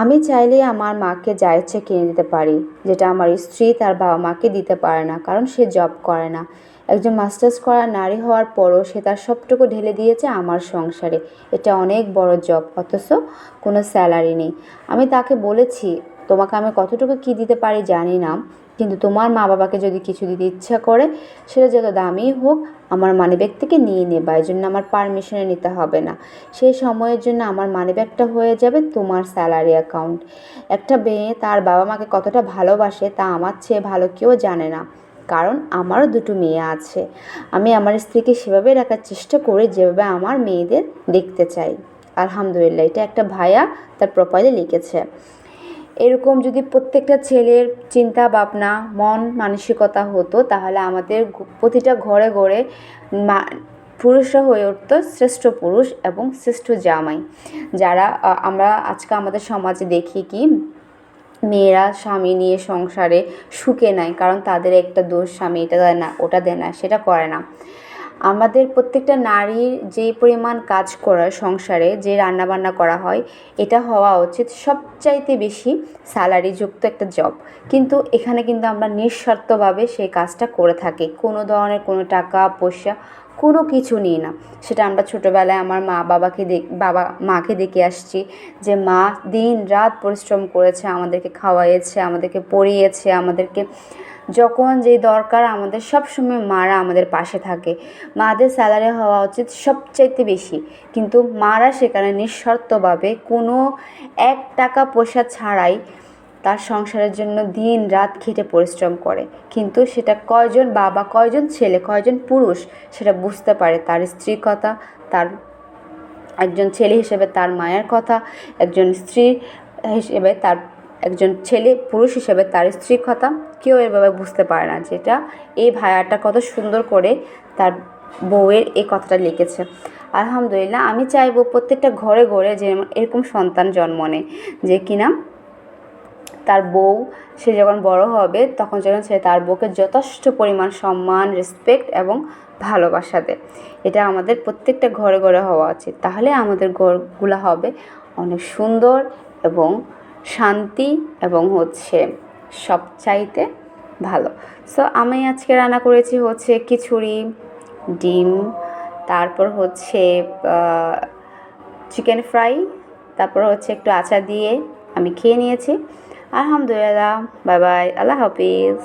আমি চাইলে আমার মাকে যা ইচ্ছে কিনে দিতে পারি, যেটা আমার স্ত্রী তার বাবা মাকে দিতে পারে না, কারণ সে জব করে না। একজন মাস্টার্স করা নারী হওয়ার পরও সে তার সবটুকু ঢেলে দিয়েছে আমার সংসারে। এটা অনেক বড় জব, অথচ কোনো স্যালারি নেই। আমি তাকে বলেছি তোমাকে আমি কতটুকু কী দিতে পারি জানি না, কিন্তু তোমার মা বাবাকে যদি কিছু দিতে ইচ্ছা করে, সেটা যত দামি হোক আমার মানিব্যাগ থেকে নিয়ে নেবা, এই জন্য আমার পারমিশনে নিতে হবে না। সেই সময়ের জন্য আমার মানিব্যাগটা হয়ে যাবে তোমার স্যালারি অ্যাকাউন্ট একটা মেয়ে তার বাবা মাকে কতটা ভালোবাসে তা আমার চেয়ে ভালো কেউ জানে না, কারণ আমারও দুটো মেয়ে আছে। আমি আমার স্ত্রীকে সেভাবে রাখার চেষ্টা করি যেভাবে আমার মেয়েদের দেখতে চাই। আলহামদুলিল্লাহ, এটা একটা ভাইয়া তার প্রোফাইলে লিখেছে। এরকম যদি প্রত্যেকটা ছেলের চিন্তা, ভাবনা, মন, মানসিকতা হতো, তাহলে আমাদের প্রতিটা ঘরে ঘরে মা- পুরুষরা হয়ে উঠতো শ্রেষ্ঠ পুরুষ এবং শ্রেষ্ঠ জামাই। যারা আমরা আজকে আমাদের সমাজে দেখি কি, মেয়েরা স্বামী নিয়ে সংসারে সুখে নাই, কারণ তাদের একটা দোষ স্বামী এটা দেয় না, ওটা দেয় না, সেটা করে না। আমাদের প্রত্যেকটা নারীর যেই পরিমাণ কাজ করা সংসারে যে রান্নাবান্না করা হয়, এটা হওয়া উচিত সবচাইতে বেশি স্যালারিযুক্ত একটা জব। কিন্তু এখানে কিন্তু আমরা নিঃস্বার্থভাবে সেই কাজটা করে থাকি। কোনো ধরনের কোনো টাকা, পয়সা, কোনো কিছু নিই না। সেটা আমরা ছোটোবেলায় আমার মা বাবাকে দেখ, বাবা মাকে দেখে আসছি যে, মা, দিন রাত পরিশ্রম করেছে, আমাদেরকে খাওয়াইয়েছে আমাদেরকে পড়িয়েছে, আমাদেরকে যখন যেই দরকার আমাদের সব সময় মারা আমাদের পাশে থাকে। মাদের স্যালারি হওয়া উচিত সবচাইতে বেশি। কিন্তু মারা সেখানে নিঃশর্তভাবে কোনো এক টাকা পয়সা ছাড়াই তার সংসারের জন্য দিন রাত খেটে পরিশ্রম করে। কিন্তু সেটা কয়জন বাবা, কয়জন ছেলে, কয়জন পুরুষ সেটা বুঝতে পারে। তার স্ত্রীর কথা, তার একজন ছেলে হিসেবে তার মায়ের কথা, একজন স্ত্রী হিসেবে তার একজন ছেলে পুরুষ হিসেবে তার স্ত্রীর কথা কেউ এভাবে বুঝতে পারে না, যেটা এই ভায়াটা কত সুন্দর করে তার বউয়ের এই কথাটা লিখেছে। আলহামদুলিল্লাহ, আমি চাইব প্রত্যেকটা ঘরে ঘরে যে এরকম সন্তান জন্ম নেয়, যে কিনা তার বউ সে যখন বড় হবে তখন যখন সে তার বউকে যথেষ্ট পরিমাণ সম্মান রেসপেক্ট এবং ভালোবাসা দেয়। এটা আমাদের প্রত্যেকটা ঘরে ঘরে হওয়া উচিত। তাহলে আমাদের ঘরগুলো হবে অনেক সুন্দর এবং শান্তি এবং হচ্ছে সব চাইতে ভালো। সো আমি আজকে রান্না করেছি হচ্ছে খিচুড়ি, ডিম, তারপর হচ্ছে চিকেন ফ্রাই তারপর হচ্ছে একটু আচার দিয়ে আমি খেয়ে নিয়েছি। আলহামদুলিল্লাহ বাই বাই আল্লাহ হাফিজ।